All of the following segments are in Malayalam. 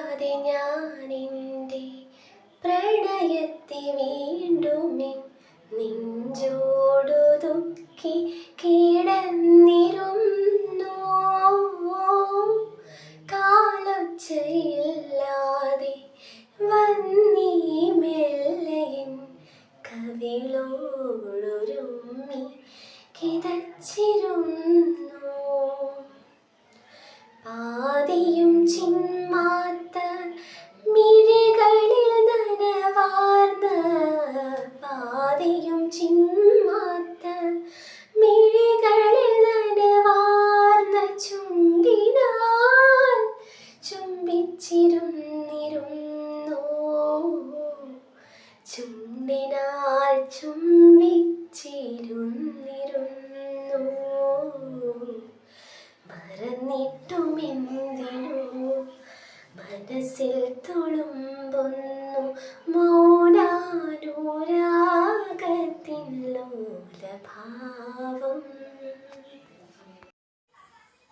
അറിയാതെ ഞാനെന്റെ പ്രണയത്തെ വീണ്ടും എൻ നെഞ്ചോടൊതുക്കി കിടന്നിരുന്നു. കാലൊച്ചയില്ലാതെ വന്നീ മെല്ലയൻ കവിളോടൊരുമ്മി കിതച്ചിരുന്നു. ചുണ്ടിനാൽ ചുംബിച്ചിരുന്നിരുന്നു. മറന്നിട്ടുമെന്തിനു? മനസ്സിൽ തുളുമ്പൊന്നു മൗനാനുരാഗത്തിലോലഭാവം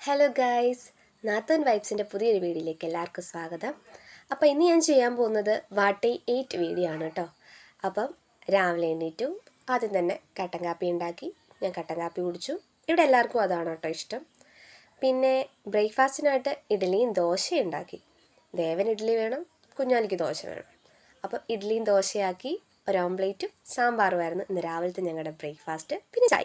ഹലോ ഗായ്സ് നാത്തൻ വൈബ്സിന്റെ പുതിയൊരു വീഡിയോയിലേക്ക് എല്ലാവർക്കും സ്വാഗതം. അപ്പോൾ ഇന്ന് ഞാൻ ചെയ്യാൻ പോകുന്നത് വാട്ടേ എയ്റ്റ് വീഡിയോ ആണ് കേട്ടോ. അപ്പം രാവിലെ എണീറ്റു ആദ്യം തന്നെ കട്ടൻ കാപ്പി ഉണ്ടാക്കി. ഞാൻ കട്ടൻ കാപ്പി കുടിച്ചു. ഇവിടെ എല്ലാവർക്കും അതാണ് കേട്ടോ ഇഷ്ടം. പിന്നെ ബ്രേക്ക്ഫാസ്റ്റിനായിട്ട് ഇഡ്ഡലിയും ദോശയും ഉണ്ടാക്കി. ദേവൻ ഇഡ്ഡലി വേണം കുഞ്ഞാലിക്ക് ദോശ വേണം. അപ്പം ഇഡ്ഡലിയും ദോശയാക്കി ഒരു ഓംപ്ലേറ്റും സാമ്പാറുമായിരുന്നു ഇന്ന് രാവിലത്തെ ഞങ്ങളുടെ ബ്രേക്ക്ഫാസ്റ്റ്. പിന്നെ ചായ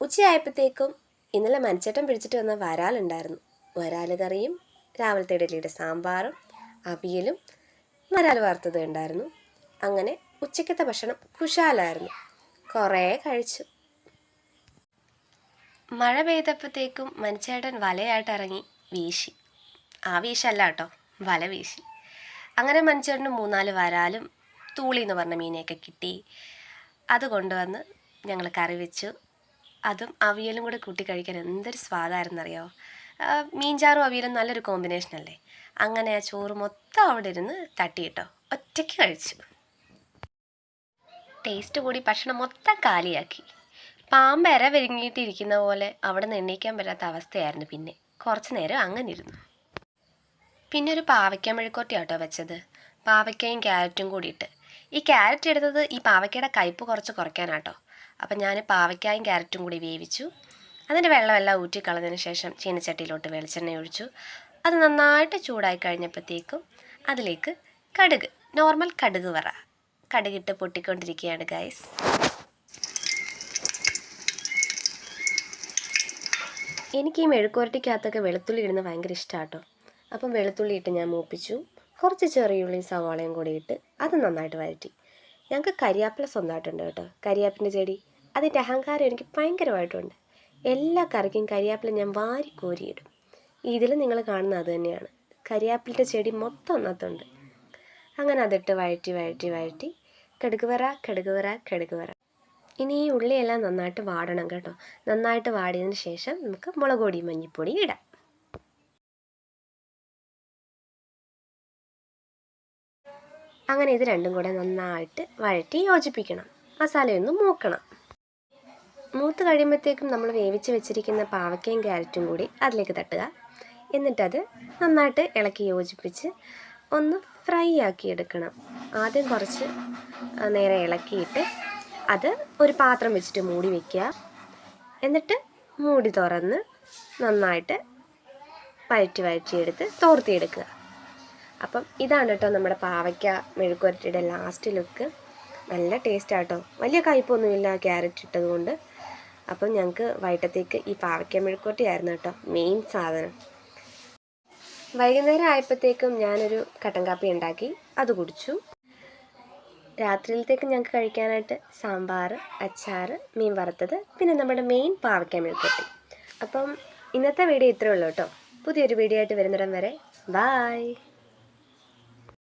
ഉച്ചയായപ്പോഴത്തേക്കും ഇന്നലെ മനിച്ചേട്ടൻ പിടിച്ചിട്ട് വന്ന വരാലുണ്ടായിരുന്നു വരാൽ കറിയും രാവിലത്തെ ഇഡലിയുടെ സാമ്പാറും അവിയലും വരാൽ വറുത്തത് ഉണ്ടായിരുന്നു. അങ്ങനെ ഉച്ചക്കത്തെ ഭക്ഷണം കുശാലായിരുന്നു. കുറേ കഴിച്ചു. മഴ പെയ്തപ്പോഴത്തേക്കും മനുച്ചേട്ടൻ വലയായിട്ട് ഇറങ്ങി വീശി. ആ വീശല്ല കേട്ടോ വല വീശി. അങ്ങനെ മനുച്ചേട്ടന് മൂന്നാൽ വരാലും തൂളി എന്ന് പറഞ്ഞ മീനെയൊക്കെ കിട്ടി. അത് കൊണ്ടുവന്ന് ഞങ്ങൾ കറി വെച്ചു. അതും അവിയലും കൂടെ കൂട്ടി കഴിക്കാൻ എന്തൊരു സ്വാദായിരുന്നു സ്വാദായിരുന്നറിയോ മീൻചാറും അവിയലും നല്ലൊരു കോമ്പിനേഷൻ അല്ലേ അങ്ങനെ ആ ചോറ് മൊത്തം അവിടെ ഇരുന്ന് തട്ടിയിട്ടോ ഒറ്റയ്ക്ക് കഴിച്ചു. ടേസ്റ്റ് കൂടി ഭക്ഷണം മൊത്തം കാലിയാക്കി. പാമ്പ് എര വിരുങ്ങിയിട്ടിരിക്കുന്ന പോലെ അവിടെ നിന്ന് എണ്ണീക്കാൻ പറ്റാത്ത അവസ്ഥയായിരുന്നു പിന്നെ. കുറച്ച് നേരം അങ്ങനെ ഇരുന്നു പിന്നെ ഒരു പാവയ്ക്ക മെഴുക്കോട്ടി ആട്ടോ വെച്ചത്. പാവയ്ക്കയും ക്യാരറ്റും കൂടിയിട്ട്. ഈ ക്യാരറ്റ് എടുത്തത് ഈ പാവയ്ക്കയുടെ കയ്പ്പ് കുറച്ച് കുറയ്ക്കാനാട്ടോ. അപ്പം ഞാൻ പാവയ്ക്കായും ക്യാരറ്റും കൂടി വേവിച്ചു. അതിന്റെ വെള്ളമെല്ലാം ഊറ്റി കളഞ്ഞതിന് ശേഷം ചീനച്ചട്ടിയിലോട്ട് വെളിച്ചെണ്ണ ഒഴിച്ചു. അത് നന്നായിട്ട് ചൂടായി കഴിഞ്ഞപ്പോഴത്തേക്കും അതിലേക്ക് കടുക് നോർമൽ കടുക് വറ. കടുകിട്ട് പൊട്ടിക്കൊണ്ടിരിക്കുകയാണ് ഗൈസ് എനിക്ക് ഈ മെഴുക്കുരട്ടിക്കകത്തൊക്കെ വെളുത്തുള്ളി ഇടുന്ന ഭയങ്കര ഇഷ്ടമാട്ടോ അപ്പം വെളുത്തുള്ളി ഇട്ട് ഞാൻ മൂപ്പിച്ചു. കുറച്ച് ചെറിയുള്ളിയും സവാളയും കൂടി ഇട്ട് അത് നന്നായിട്ട് വരട്ടി ഞങ്ങൾക്ക് കരിയാപ്പില സ്വന്തമായിട്ടുണ്ട് കേട്ടോ. കരിയാപ്പിന്റെ ചെടി. അതിന്റെ അഹങ്കാരം എനിക്ക് ഭയങ്കരമായിട്ടുണ്ട്. എല്ലാ കറിക്കും കരിയാപ്പില ഞാൻ വാരി കോരിയിടും. ഇതിൽ നിങ്ങൾ കാണുന്ന അത് തന്നെയാണ്. കരിയാപ്പിലിന്റെ ചെടി മൊത്തം ഒന്നത്തുണ്ട് അങ്ങനെ അതിട്ട് വഴറ്റി വഴറ്റി വഴറ്റി കടുക് വറ കടുക് വറ കടുക് വറ ഇനി ഈ ഉള്ളിയെല്ലാം നന്നായിട്ട് വാടണം കേട്ടോ. നന്നായിട്ട് വാടിയതിന് ശേഷം നമുക്ക് മുളക് പൊടി മഞ്ഞൾപ്പൊടി ഇടാം. അങ്ങനെ ഇത് രണ്ടും കൂടെ നന്നായിട്ട് വഴറ്റി യോജിപ്പിക്കണം. മസാലയൊന്നും മൂക്കണം. മൂത്ത് കഴിയുമ്പോഴത്തേക്കും നമ്മൾ വേവിച്ച് വെച്ചിരിക്കുന്ന പാവയ്ക്കയും ക്യാരറ്റും കൂടി അതിലേക്ക് തട്ടുക. എന്നിട്ടത് നന്നായിട്ട് ഇളക്കി യോജിപ്പിച്ച് ഒന്ന് ഫ്രൈ ആക്കി എടുക്കണം. ആദ്യം കുറച്ച് നേരെ ഇളക്കിയിട്ട് അത് ഒരു പാത്രം വെച്ചിട്ട് മൂടി വയ്ക്കുക എന്നിട്ട് മൂടി തുറന്ന് നന്നായിട്ട് വഴറ്റി വഴറ്റിയെടുത്ത് തോർത്തിയെടുക്കുക. അപ്പം ഇതാണ് കേട്ടോ നമ്മുടെ പാവയ്ക്ക മെഴുക്കുരട്ടിയുടെ ലാസ്റ്റ് ലുക്ക് നല്ല ടേസ്റ്റ് ആട്ടോ. വലിയ കയ്പൊന്നുമില്ല ക്യാരറ്റ് ഇട്ടത് കൊണ്ട്. അപ്പം ഞങ്ങൾക്ക് വൈകിട്ടത്തേക്ക് ഈ പാവയ്ക്ക മെഴുക്കുരട്ടിയായിരുന്നു കേട്ടോ മെയിൻ സാധനം. വൈകുന്നേരം ആയപ്പോഴത്തേക്കും ഞാനൊരു കട്ടൻ കാപ്പി ഉണ്ടാക്കി അത് കുടിച്ചു. രാത്രിയിലത്തേക്ക് ഞങ്ങൾക്ക് കഴിക്കാനായിട്ട് സാമ്പാർ അച്ചാർ മീൻ വറുത്തത് പിന്നെ നമ്മുടെ മെയിൻ പാവയ്ക്ക മെഴുക്കുവരട്ടി. അപ്പം ഇന്നത്തെ വീഡിയോ ഇത്രയേ ഉള്ളൂ കേട്ടോ. പുതിയൊരു വീഡിയോ ആയിട്ട് വരുന്നിടം വരെ. ബായ്